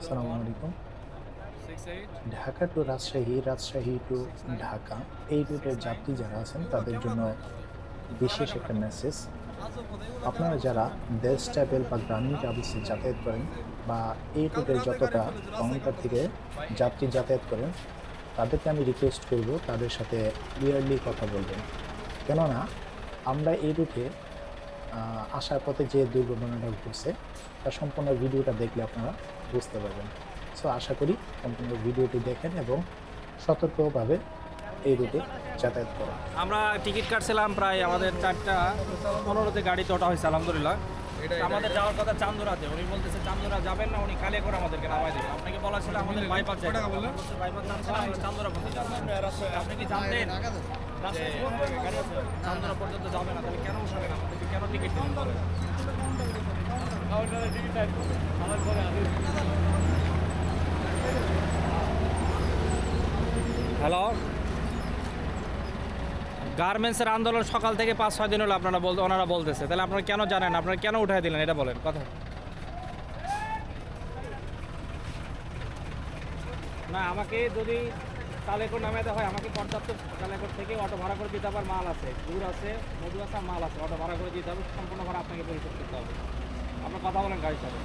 আসসালামু আলাইকুম। Dhaka to Rajshahi Rajshahi to Dhaka এই রুটের যাত্রী যারা আছেন তাদের জন্য বিশেষ একটা মেসেজ আপনারা যারা দেশ ট্রাভেল বা গ্রামীণ ট্রাভেলসে যাতায়াত করেন বা এই রুটের যতটা কাউন্টার থেকে যাত্রী যাতায়াত করেন তাদেরকে আমি রিকোয়েস্ট করব তাদের সাথে ক্লিয়ারলি কথা বলবেন। কেননা আমরা এই রুটে আসার পথে যে দুর্ঘটনাটা ঘটছে তার সম্পূর্ণ ভিডিওটা দেখলে আপনারা বুঝতে পারবেন। সো আশা করি সম্পূর্ণ ভিডিওটি দেখেন এবং সতর্কভাবে এই রুটে যাতায়াত করেন। আমরা টিকিট কাটছিলাম প্রায় আমাদের চারটা পনেরোতে গাড়িতে ওটা হয়েছে আলহামদুলিল্লাহ। আমাদের যাওয়ার কথা চান্দুরাতে উনি বলতেছে চান্দুরা যাবেন না উনি কালে করে আমাদেরকে নামাই দেবেন। আপনাকে বলা ছিল আমাদের বাইপাস যাই বাইপাস চান্দুরা পর্যন্ত আপনি কি জানতেন? চান্দুরা পর্যন্ত যাবে না তাহলে কেন উঠাবেন আমাদেরকে হ্যালো গার্মেন্টসের আন্দোলন সকাল থেকে পাঁচ, ছয় দিন হলো আপনারা বলতে ওনারা বলতেছে। তাহলে আপনারা কেন জানেন? আপনারা কেন উঠাই দিলেন? এটা বলেন, কথা। না, আমাকে যদি কালেকর নামে হয়, আমাকে পর্যাপ্ত কালেকর থেকে অটো ভাড়া করে দিতে হবে মাল আছে। দূর আছে, মধু আছে মাল আছে। অটো ভাড়া করে দিতে হবে, সম্পূর্ণ ভাড়া আপনাকে পরিশোধ করতে হবে। আপনার কথা বলেন গাড়ির সাথে।